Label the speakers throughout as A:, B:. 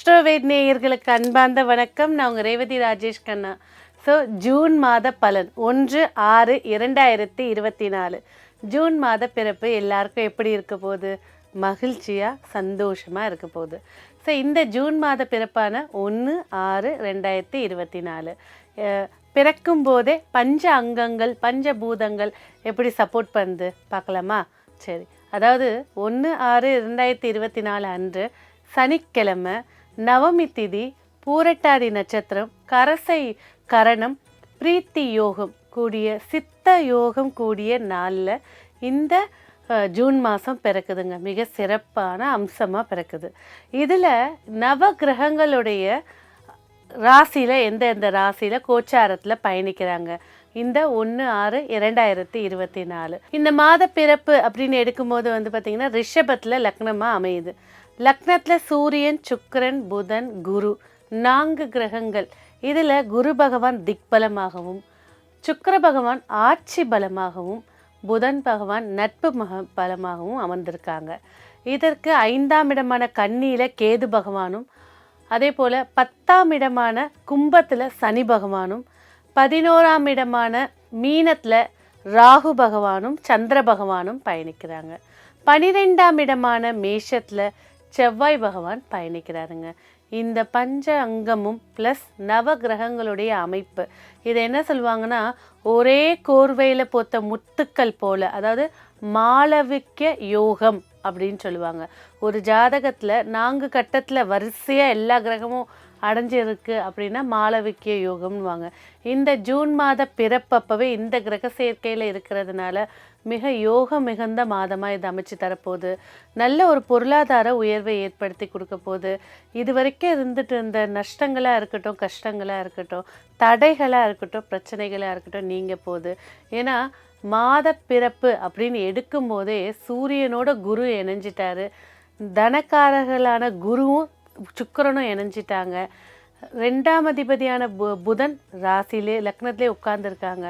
A: Astroved நேயர்களுக்கு அன்பார்ந்த வணக்கம். நான் உங்கள் ரேவதி ராஜேஷ் கண்ணா. ஸோ ஜூன் மாத பலன் ஒன்று ஆறு இரண்டாயிரத்தி இருபத்தி நாலு ஜூன் மாத பிறப்பு எல்லாருக்கும் எப்படி இருக்க போகுது? மகிழ்ச்சியாக சந்தோஷமாக இருக்க போகுது. ஸோ இந்த ஜூன் மாத பிறப்பான ஒன்று ஆறு ரெண்டாயிரத்தி இருபத்தி நாலு பிறக்கும் போதே பஞ்ச அங்கங்கள் பஞ்ச பூதங்கள் எப்படி சப்போர்ட் பண்ணுது? பார்க்கலாமா? சரி. அதாவது ஒன்று ஆறு ரெண்டாயிரத்தி இருபத்தி நாலு அன்று சனிக்கிழமை நவமி திதி பூரட்டாதி நட்சத்திரம் கரசை கரணம் பிரீத்தி யோகம் கூடிய சித்த யோகம் கூடிய நாளில் இந்த ஜூன் மாதம் பிறக்குதுங்க. மிக சிறப்பான அம்சமாக பிறக்குது. இதில் நவ கிரகங்களுடைய ராசியில் எந்த எந்த ராசியில் கோச்சாரத்தில் பயணிக்கிறாங்க? இந்த ஒன்று ஆறு இரண்டாயிரத்தி இருபத்தி நாலு. இந்த மாத பிறப்பு அப்படின்னு எடுக்கும்போது வந்து பார்த்திங்கன்னா ரிஷபத்தில் லக்னமாக அமையுது. லக்னத்தில் சூரியன் சுக்கரன் புதன் குரு நான்கு கிரகங்கள். இதில் குரு பகவான் திக்பலமாகவும் சுக்கர பகவான் ஆட்சி பலமாகவும் புதன் பகவான் நட்பு மக பலமாகவும் அமர்ந்திருக்காங்க. இதற்கு ஐந்தாம் இடமான கண்ணியில் கேது பகவானும் அதே போல் பத்தாம் இடமான கும்பத்தில் சனி பகவானும் பதினோராம் இடமான மீனத்தில் ராகு பகவானும் சந்திர பகவானும் பயணிக்கிறாங்க. பனிரெண்டாம் இடமான மேஷத்தில் செவ்வாய் பகவான் பயணிக்கிறாருங்க. இந்த பஞ்ச அங்கமும் ப்ளஸ் நவ கிரகங்களுடைய அமைப்பு. இதை என்ன சொல்லுவாங்கன்னா ஒரே கோர்வையில் போத்த முத்துக்கள் போல அதாவது மாளவிக்க யோகம் அப்படின்னு சொல்லுவாங்க. ஒரு ஜாதகத்தில் நான்கு கட்டத்தில் வரிசையாக எல்லா கிரகமும் அடைஞ்சிருக்கு அப்படின்னா மாளவிக்கிய யோகம்னுவாங்க. இந்த ஜூன் மாத பிறப்பப்பவே இந்த கிரக சேர்க்கையில் இருக்கிறதுனால மிக யோக மிகுந்த மாதமாக இது அமைச்சு தரப்போகுது. நல்ல ஒரு பொருளாதார உயர்வை ஏற்படுத்தி கொடுக்க போகுது. இது வரைக்கும் இருந்துட்டு இருந்த நஷ்டங்களாக இருக்கட்டும் கஷ்டங்களாக இருக்கட்டும் தடைகளாக இருக்கட்டும் பிரச்சனைகளாக இருக்கட்டும் நீங்கள் போகுது. ஏன்னா மாத பிறப்பு அப்படின்னு எடுக்கும்போதே சூரியனோட குரு இணைஞ்சிட்டாரு. தனக்காரர்களான குருவும் சுக்கரனும் இணைஞ்சிட்டாங்க. ரெண்டாம் அதிபதியான பு புதன் ராசிலே லக்னத்திலே உட்கார்ந்துருக்காங்க.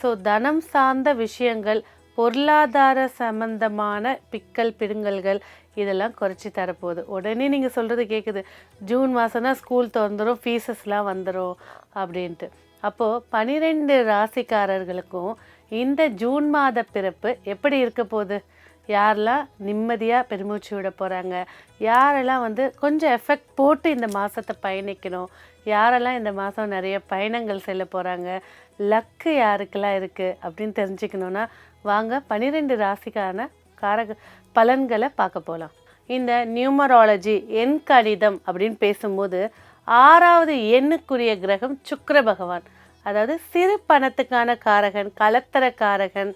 A: ஸோ தனம் சார்ந்த விஷயங்கள் பொருளாதார சம்பந்தமான பிக்கல் பிடுங்கல்கள் இதெல்லாம் குறைச்சி தரப்போகுது. உடனே நீங்கள் சொல்கிறது கேட்குது ஜூன் மாதம்னா ஸ்கூல் திறந்துடும் ஃபீஸஸ்லாம் வந்துடும் அப்படின்ட்டு. அப்போது பனிரெண்டு ராசிக்காரர்களுக்கும் இந்த ஜூன் மாத பிறப்பு எப்படி இருக்க போகுது? யாரெல்லாம் நிம்மதியாக பெருமூச்சு விட போகிறாங்க யாரெல்லாம் வந்து கொஞ்சம் எஃபெக்ட் போட்டு இந்த மாதத்தை பயணிக்கணும்? யாரெல்லாம் இந்த மாதம் நிறைய பயணங்கள் செல்ல போகிறாங்க லக்கு யாருக்கெல்லாம் இருக்குது அப்படின்னு தெரிஞ்சுக்கணுன்னா வாங்க பன்னிரெண்டு ராசிக்கான காரக பலன்களை பார்க்க போகலாம் இந்த நியூமராலஜி எண் கணிதம் அப்படின்னு பேசும்போது ஆறாவது எண்ணுக்குரிய கிரகம் சுக்கர பகவான். அதாவது சிறு பணத்துக்கான காரகன் கலத்தர காரகன்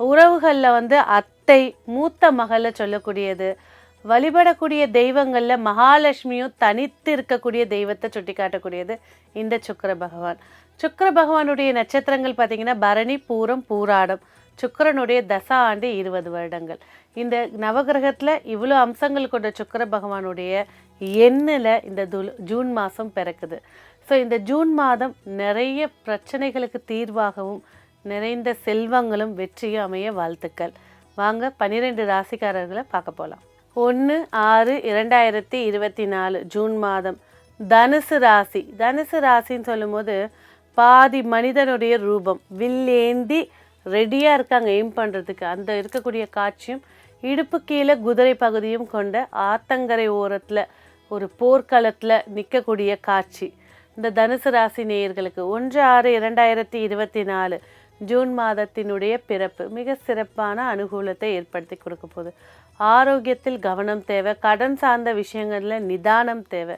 A: உறவுகளில் வந்து அத் அத்தை மூத்த மகளை சொல்லக்கூடியது. வழிபடக்கூடிய தெய்வங்களில் மகாலட்சுமியும் தனித்து இருக்கக்கூடிய தெய்வத்தை சுட்டி காட்டக்கூடியது இந்த சுக்கிர பகவான். சுக்கர பகவானுடைய நட்சத்திரங்கள் பார்த்திங்கன்னா பரணி பூரம் பூராடம். சுக்கிரனுடைய தசா ஆண்டு இருபது வருடங்கள். இந்த நவகிரகத்தில் இவ்வளோ அம்சங்கள் கொண்ட சுக்கிர பகவானுடைய எண்ணில் இந்த துல் ஜூன் மாதம் பிறக்குது. ஸோ இந்த ஜூன் மாதம் நிறைய பிரச்சனைகளுக்கு தீர்வாகவும் நிறைந்த செல்வங்களும் வெற்றியும் அமைய வாழ்த்துக்கள். வாங்க பன்னிரெண்டு ராசிக்காரர்களை பார்க்க போகலாம் ஒன்று ஆறு இரண்டாயிரத்தி இருபத்தி நாலு ஜூன் மாதம். தனுசு ராசி. தனுசு ராசின்னு சொல்லும்போது பாதி மனிதனுடைய ரூபம். வில்லேந்தி ரெடியாக இருக்காங்க எய்ம் பண்ணுறதுக்கு அந்த இருக்கக்கூடிய காட்சியும் இடுப்பு கீழே குதிரை பகுதியும் கொண்ட ஆத்தங்கரை ஓரத்தில் ஒரு போர்க்களத்தில் நிற்கக்கூடிய காட்சி. இந்த தனுசு ராசி நேயர்களுக்கு. ஒன்று ஆறு இரண்டாயிரத்தி இருபத்தி நாலு ஜூன் மாதத்தினுடைய பிறப்பு மிக சிறப்பான அனுகூலத்தை ஏற்படுத்தி கொடுக்க போகுது. ஆரோக்கியத்தில் கவனம் தேவை கடன் சார்ந்த விஷயங்களில் நிதானம் தேவை.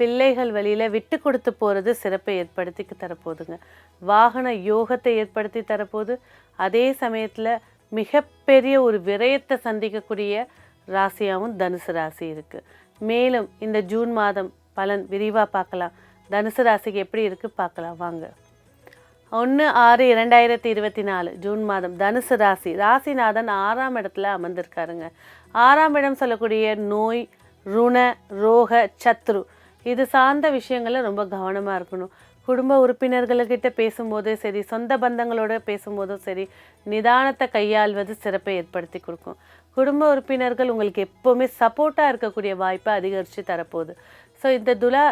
A: பிள்ளைகள் வழியில் விட்டு கொடுத்து போகிறது சிறப்பை ஏற்படுத்தி தரப்போகுதுங்க. வாகன யோகத்தை ஏற்படுத்தி தரப்போகுது. அதே சமயத்தில் மிகப்பெரிய ஒரு விரயத்தை சந்திக்கக்கூடிய ராசியாகவும் தனுசு ராசி இருக்குது மேலும் இந்த ஜூன் மாதம் பலன் விரிவாக பார்க்கலாம். தனுசு ராசிக்கு எப்படி இருக்குது பார்க்கலாம். வாங்க. ஒன்று ஆறு இரண்டாயிரத்தி இருபத்தி நாலு ஜூன் மாதம். தனுசு ராசி. ராசிநாதன் ஆறாம் இடத்துல அமர்ந்திருக்காருங்க. ஆறாம் இடம் சொல்லக்கூடிய நோய் ருண ரோக சத்ரு. இது சார்ந்த விஷயங்களில் ரொம்ப கவனமாக இருக்கணும். குடும்ப உறுப்பினர்கள்கிட்ட பேசும்போதே சரி சொந்த பந்தங்களோட பேசும்போதும் சரி நிதானத்தை கையாள்வது சிறப்பை ஏற்படுத்தி கொடுக்கும். குடும்ப உறுப்பினர்கள் உங்களுக்கு எப்போவுமே சப்போர்ட்டாக இருக்கக்கூடிய வாய்ப்பை அதிகரித்து தரப்போகுது. ஸோ இந்த துலா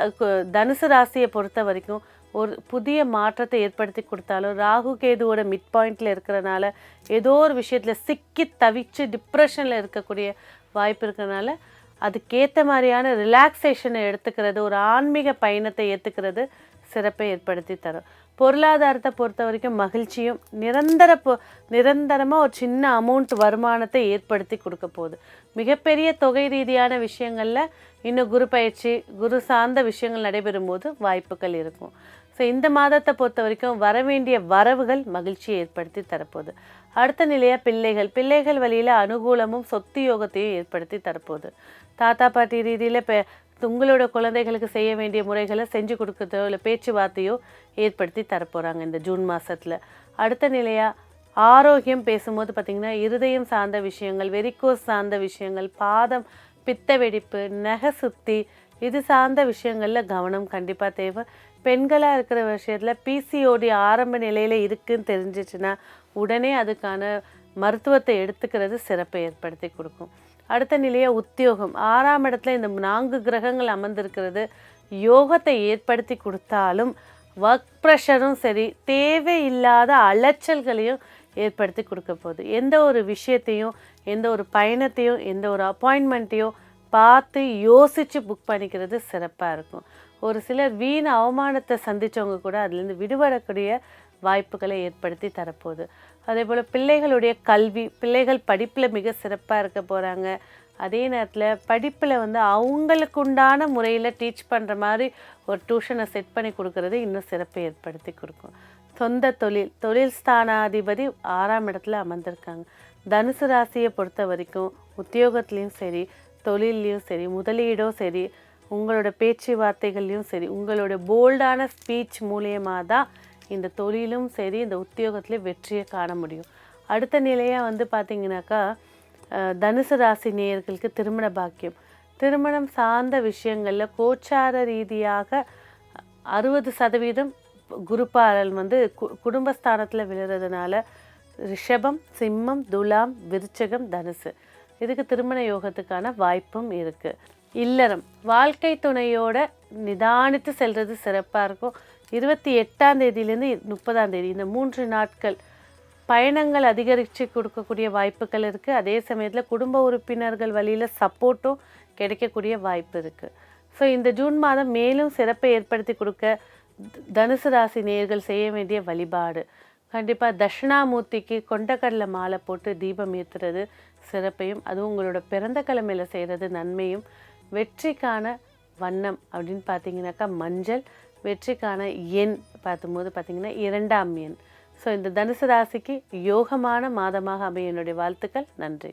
A: தனுசு ராசியை பொறுத்த வரைக்கும் ஒரு புதிய மாற்றத்தை ஏற்படுத்தி கொடுத்தாலும் ராகு கேதுவோட மிட் பாயிண்டில் இருக்கிறனால ஏதோ ஒரு விஷயத்தில் சிக்கி தவிச்சு டிப்ரெஷனில் இருக்கக்கூடிய வாய்ப்பு இருக்கிறனால அதுக்கேற்ற மாதிரியான ரிலாக்ஸேஷனை எடுத்துக்கிறது ஒரு ஆன்மீக பயணத்தை ஏற்றுக்கிறது சிறப்பை ஏற்படுத்தி தரும். பொருளாதாரத்தை பொறுத்த வரைக்கும் மகிழ்ச்சியும் நிரந்தர பொ நிரந்தரமாக ஒரு சின்ன அமௌண்ட் வருமானத்தை ஏற்படுத்தி கொடுக்க போகுது. மிகப்பெரிய தொகை ரீதியான விஷயங்களில் இன்னும் குரு பயிற்சி குரு சார்ந்த விஷயங்கள் நடைபெறும் போது வாய்ப்புகள் இருக்கும். ஸோ இந்த மாதத்தை பொறுத்த வரைக்கும் வர வேண்டிய வரவுகள் மகிழ்ச்சியை ஏற்படுத்தி தரப்போகுது. அடுத்த நிலையாக பிள்ளைகள். பிள்ளைகள் வழியில் அனுகூலமும் சொத்து யோகத்தையும் ஏற்படுத்தி தரப்போகுது. தாத்தா பாட்டி ரீதியில் இப்போ உங்களோட குழந்தைகளுக்கு செய்ய வேண்டிய முறைகளை செஞ்சு கொடுக்கறதோ இல்லை பேச்சுவார்த்தையோ ஏற்படுத்தி தரப்போகிறாங்க இந்த ஜூன் மாதத்தில் அடுத்த நிலையாக ஆரோக்கியம் பேசும்போது பார்த்திங்கன்னா இருதயம் சார்ந்த விஷயங்கள் வெரிகோஸ் சார்ந்த விஷயங்கள் பாதம் பித்த வெடிப்பு நகை சுத்தி இது சார்ந்த விஷயங்களில் கவனம் கண்டிப்பாக தேவை. பெண்களாக இருக்கிற விஷயத்தில் பிசிஓடி ஆரம்ப நிலையில் இருக்குன்னு தெரிஞ்சிச்சுன்னா உடனே அதுக்கான மருத்துவத்தை எடுத்துக்கிறது சிறப்பை ஏற்படுத்தி கொடுக்கும். அடுத்த நிலையாக உத்தியோகம். ஆறாம் இடத்துல இந்த நான்கு கிரகங்கள் அமர்ந்திருக்கிறது. யோகத்தை ஏற்படுத்தி கொடுத்தாலும் ஒர்க் ப்ரெஷரும் சரி தேவையில்லாத அலைச்சல்களையும் ஏற்படுத்தி கொடுக்க போகுது. எந்த ஒரு விஷயத்தையும் எந்த ஒரு பயணத்தையும் எந்த ஒரு அப்பாயின்மெண்ட்டையும் பார்த்து யோசித்து புக் பண்ணிக்கிறது சிறப்பாக இருக்கும். ஒரு சிலர் வீண் அவமானத்தை சந்தித்தவங்க கூட அதுலேருந்து விடுபடக்கூடிய வாய்ப்புகளை ஏற்படுத்தி தரப்போகுது. அதே போல் பிள்ளைகளுடைய கல்வி பிள்ளைகள் படிப்பில் மிக சிறப்பாக இருக்க போகிறாங்க அதே நேரத்தில் படிப்பில் வந்து அவங்களுக்கு உண்டான முறையில் டீச் பண்ணுற மாதிரி ஒரு டியூஷனை செட் பண்ணி கொடுக்கறது இன்னும் சிறப்பை ஏற்படுத்தி கொடுக்கும். சொந்த தொழில் தொழில் ஸ்தானாதிபதி ஆறாம் இடத்துல அமர்ந்திருக்காங்க. தனுசு ராசியை பொறுத்த வரைக்கும் உத்தியோகத்துலேயும் சரி தொழில்லையும் சரி முதலீடும் சரி உங்களோட பேச்சுவார்த்தைகள்லையும் சரி உங்களோட போல்டான ஸ்பீச் மூலியமாக தான் இந்த தொழிலும் சரி இந்த உத்தியோகத்துலேயும் வெற்றியை காண முடியும். அடுத்த நிலையாக வந்து பார்த்தீங்கன்னாக்கா தனுசு ராசி நேயர்களுக்கு திருமண பாக்கியம். திருமணம் சார்ந்த விஷயங்களில் கோச்சார ரீதியாக அறுபது சதவீதம் குருப்பாரல் வந்து கு குடும்பஸ்தானத்தில் விழுறதுனால ரிஷபம் சிம்மம் துலாம் விருச்சகம் தனுசு. இதுக்கு திருமண யோகத்துக்கான வாய்ப்பும் இருக்குது இல்லறம் வாழ்க்கை துணையோட நிதானித்து செல்வது சிறப்பாக இருக்கும். இருபத்தி எட்டாம் தேதியிலேருந்து முப்பதாம் தேதி. இந்த மூன்று நாட்கள் பயணங்கள் அதிகரித்து கொடுக்கக்கூடிய வாய்ப்புகள் இருக்குது அதே சமயத்தில் குடும்ப உறுப்பினர்கள் வழியில் சப்போர்ட்டும் கிடைக்கக்கூடிய வாய்ப்பு இருக்குது ஸோ இந்த ஜூன் மாதம் மேலும் சிறப்பை ஏற்படுத்தி கொடுக்க தனுசு ராசி நேர்கள் செய்ய வேண்டிய வழிபாடு. கண்டிப்பாக தட்சிணாமூர்த்திக்கு கொண்டக்கடலை மாலை போட்டு தீபம் ஏற்றுறது சிறப்பையும் அதுவும் உங்களோட பிறந்த கிழமையில் செய்கிறது நன்மையும். வெற்றிக்கான வண்ணம் அப்படின்னு பார்த்தீங்கன்னாக்கா மஞ்சள் வெற்றிக்கான எண் பார்க்கும்போது பார்த்திங்கன்னா இரண்டாம் எண். ஸோ இந்த தனுசு ராசிக்கு யோகமான மாதமாக அமைய என்னுடைய வாழ்த்துக்கள். நன்றி.